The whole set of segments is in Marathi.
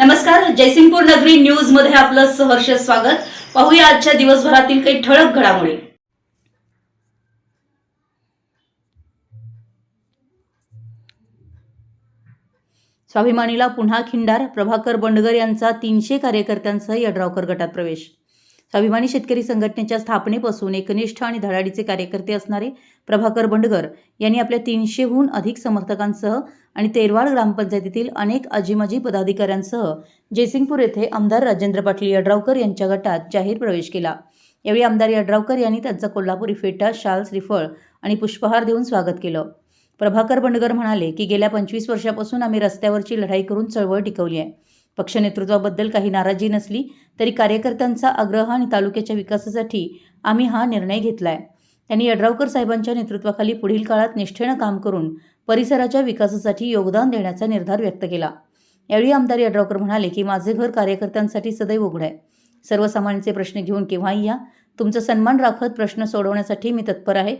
नमस्कार जयसिंगपूर नगरी न्यूजमध्ये आपलं सहर्ष स्वागत. पाहूया आजच्या दिवसभरातील काही ठळक घडामोडी. स्वाभिमानीला पुन्हा खिंडार प्रभाकर बंडगर यांचा तीनशे कार्यकर्त्यांसह यड्रावकर गटात प्रवेश. स्वाभिमानी शेतकरी संघटनेच्या स्थापनेपासून एकनिष्ठ आणि धडाडीचे कार्यकर्ते असणारे प्रभाकर बंडगर यांनी आपल्या तीनशेहून अधिक समर्थकांसह आणि तेरवाड ग्रामपंचायतीतील अनेक अजिमजी पदाधिकाऱ्यांसह जयसिंगपूर येथे आमदार राजेंद्र पाटील यड्रावकर यांच्या गटात जाहीर प्रवेश केला. यावेळी आमदार यड्रावकर यांनी त्यांचा कोल्हापुरी फेटा शाल श्रीफळ आणि पुष्पहार देऊन स्वागत केलं. प्रभाकर बंडगर म्हणाले की गेल्या पंचवीस वर्षापासून आम्ही रस्त्यावरची लढाई करून चळवळ टिकवली आहे. पक्ष नेतृत्वाबद्दल काही नाराजी नसली तरी कार्यकर्त्यांचा आग्रह आणि तालुक्याच्या विकासासाठी आम्ही हा निर्णय घेतला आहे त्यांनी यड्रावकर साहेबांच्या नेतृत्वाखाली पुढील काळात निष्ठेनं काम करून परिसराच्या विकासासाठी योगदान देण्याचा निर्धार व्यक्त केला. यावेळी आमदार यड्रावकर म्हणाले की माझे घर कार्यकर्त्यांसाठी सदैव उघड आहे. सर्वसामान्यांचे प्रश्न घेऊन केव्हाही या. तुमचा सन्मान राखत प्रश्न सोडवण्यासाठी मी तत्पर आहे.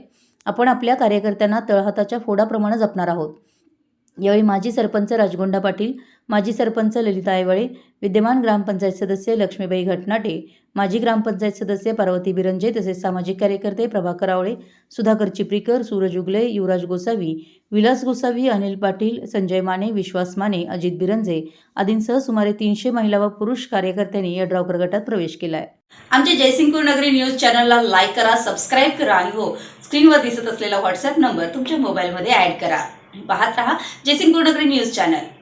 आपण आपल्या कार्यकर्त्यांना तळहाताच्या फोडाप्रमाणे जपणार आहोत. यावेळी माजी सरपंच राजगोंडा पाटील माजी सरपंच ललिता आयवळे विद्यमान ग्रामपंचायत सदस्य लक्ष्मीबाई घटनाटे माजी ग्रामपंचायत सदस्य पार्वती बिरंजे तसेच सामाजिक कार्यकर्ते प्रभाकर आवळे सुधाकर चिपरीकर सूरज उगले युवराज गोसावी विलास गोसावी अनिल पाटील संजय माने विश्वास माने अजित बिरंजे आदींसह सुमारे तीनशे महिला व पुरुष कार्यकर्त्यांनी या ड्रॉकर गटात प्रवेश केला आहे आमच्या जयसिंगपूर नगरी न्यूज चॅनलला लाईक करा सबस्क्राईब करा आणि हो स्क्रीनवर दिसत असलेला व्हॉट्सअप नंबर तुमच्या मोबाईलमध्ये ऍड करा. पाहत रहा. जयसिंगपूर नगरी न्यूज चॅनल.